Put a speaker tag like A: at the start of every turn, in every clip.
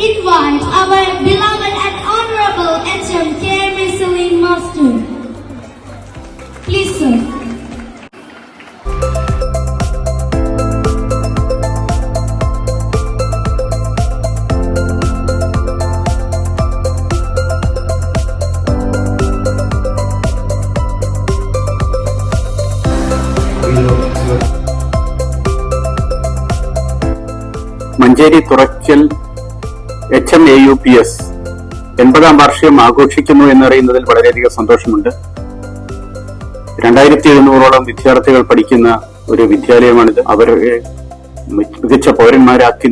A: invite our beloved and honorable HM KM Salim Master. Please, sir.
B: Manjeri തുറക്കൽ H M A U P S എൺപതാം വാർഷികം ആഘോഷിക്കുന്നു എന്നറിയുന്നതിൽ വളരെയധികം സന്തോഷമുണ്ട്. രണ്ടായിരത്തി എഴുന്നൂറോളം വിദ്യാർത്ഥികൾ പഠിക്കുന്ന ഒരു വിദ്യാലയമാണിത്. അവരെ മികച്ച പൗരന്മാരാക്കി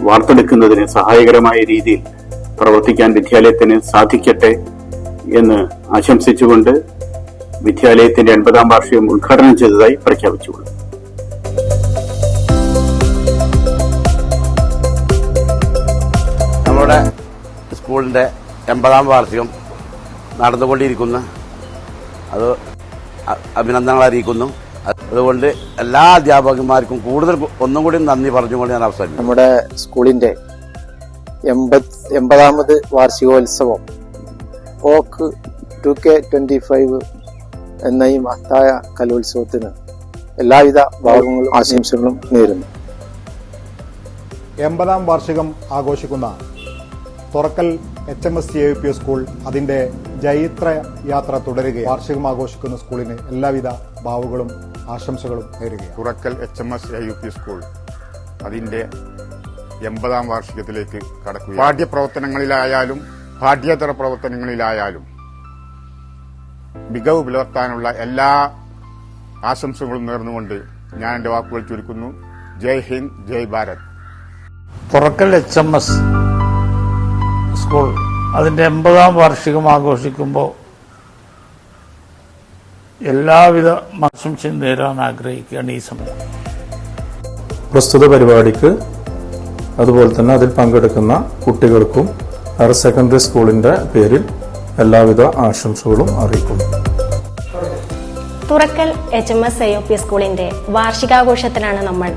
B: വാർത്തെടുക്കുന്നതിന് സഹായകരമായ രീതിയിൽ പ്രവർത്തിക്കാൻ വിദ്യാലയത്തിന് സാധിക്കട്ടെ എന്ന് ആശംസിച്ചുകൊണ്ട് വിദ്യാലയത്തിന്റെ എൺപതാം വാർഷികം ഉദ്ഘാടനം ചെയ്തതായി പ്രഖ്യാപിച്ചുകൊള്ളു
C: സ്കൂളിന്റെ എൺപതാം വാർഷികം നടന്നുകൊണ്ടിരിക്കുന്നു. അത് അഭിനന്ദനങ്ങൾ അറിയിക്കുന്നു. അതുകൊണ്ട് എല്ലാ അധ്യാപകന്മാർക്കും കൂടുതൽ ഒന്നും കൂടി നന്ദി പറഞ്ഞുകൊണ്ട് ഞാൻ അവസാനിക്കും
D: നമ്മുടെ സ്കൂളിന്റെ എൺപത് എൺപതാമത് വാർഷികോത്സവം ഓക്ക് ടു കെ ട്വന്റി ഫൈവ് എന്ന ഈ മഹത്തായ കലോത്സവത്തിന് എല്ലാവിധ ഭാഗങ്ങളും ആശംസകളും നേരുന്നു.
E: എൺപതാം വാർഷികം ആഘോഷിക്കുന്ന Thurakkal H M S C A P school അതിന്റെ ജൈത്ര യാത്ര തുടരുകയാണ്. വാർഷികം ആഘോഷിക്കുന്ന സ്കൂളിന് എല്ലാവിധ ഭാവുകളും ആശംസകളും നേരുകയാണ്.
F: Thurakkal H M S A U P school അതിന്റെ എൺപതാം വാർഷികത്തിലേക്ക് കടക്കുക പാഠ്യപ്രവർത്തനങ്ങളിലായാലും പാഠ്യേതര പ്രവർത്തനങ്ങളിലായാലും മികവ് പുലർത്താനുള്ള എല്ലാ ആശംസകളും നേർന്നുകൊണ്ട് ഞാൻ എന്റെ വാക്കുകൾ ചുരുക്കുന്നു. Jai Hind Jai Bharat.
G: Thurakkal H M S school. അതിന്റെ എൺപതാം വാർഷികം ആഘോഷിക്കുമ്പോൾ എല്ലാവിധ ആശംസയും നേരാൻ ആഗ്രഹിക്കുകയാണ് ഈ സമയം.
H: പ്രസ്തുത പരിപാടിക്ക് അതുപോലെ തന്നെ അതിൽ പങ്കെടുക്കുന്ന കുട്ടികൾക്കും ഹയർ സെക്കൻഡറി സ്കൂളിന്റെ പേരിൽ എല്ലാവിധ ആശംസകളും അറിയിക്കുന്നു.
I: Thurakkal H M S I O P സ്കൂളിന്റെ വാർഷികാഘോഷത്തിലാണ് നമ്മൾ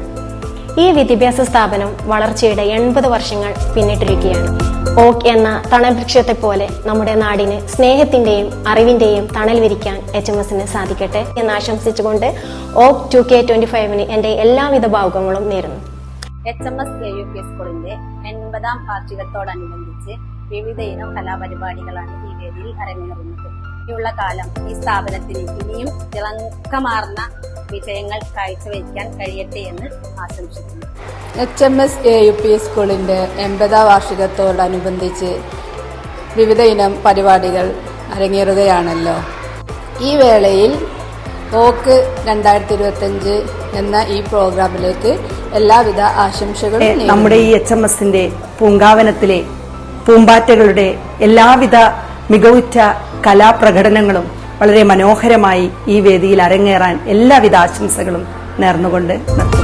I: ഈ വിദ്യാഭ്യാസ സ്ഥാപനം വളർച്ചയുടെ എൺപത് വർഷങ്ങൾ പിന്നിട്ടിരിക്കുകയാണ്. ഓക്ക് എന്ന തണൽവൃക്ഷത്തെ പോലെ നമ്മുടെ നാടിന് സ്നേഹത്തിന്റെയും അറിവിന്റെയും തണൽ വിരിക്കാൻ എച്ച് എം എസിന് സാധിക്കട്ടെ എന്ന് ആശംസിച്ചുകൊണ്ട് ഓക്ക് ടു കെ ട്വന്റി ഫൈവിന് എന്റെ എല്ലാവിധ ഭാവുകങ്ങളും നേരുന്നു.
J: H M S A U P സ്കൂളിന്റെ എൺപതാം വാർഷികത്തോടനുബന്ധിച്ച് വിവിധ ഇനം കലാപരിപാടികളാണ് ഈ വേദിയിൽ അരങ്ങേറുന്നത് ഇനിയുള്ള കാലം ഈ സ്ഥാപനത്തിന് ഇനിയും തിളക്കമാർന്ന വിജയങ്ങൾ കാഴ്ചവെക്കാൻ കഴിയട്ടെ എന്ന് ആശംസിക്കുന്നു
K: H M S A U P സ്കൂളിന്റെ എൺപതാം വാർഷികത്തോടനുബന്ധിച്ച് വിവിധ ഇനം പരിപാടികൾ അരങ്ങേറുകയാണല്ലോ ഈ വേളയിൽ ഓക്ക് രണ്ടായിരത്തി ഇരുപത്തിയഞ്ച് എന്ന ഈ പ്രോഗ്രാമിലേക്ക് എല്ലാവിധ ആശംസകളും നേരുന്നു.
L: നമ്മുടെ ഈ എച്ച് എം എസിന്റെ പൂങ്കാവനത്തിലെ പൂമ്പാറ്റകളുടെ എല്ലാവിധ മികവുറ്റ കലാപ്രകടനങ്ങളും വളരെ മനോഹരമായി ഈ വേദിയിൽ അരങ്ങേറാൻ എല്ലാവിധ ആശംസകളും നേർന്നുകൊണ്ട് നിർത്തുന്നു.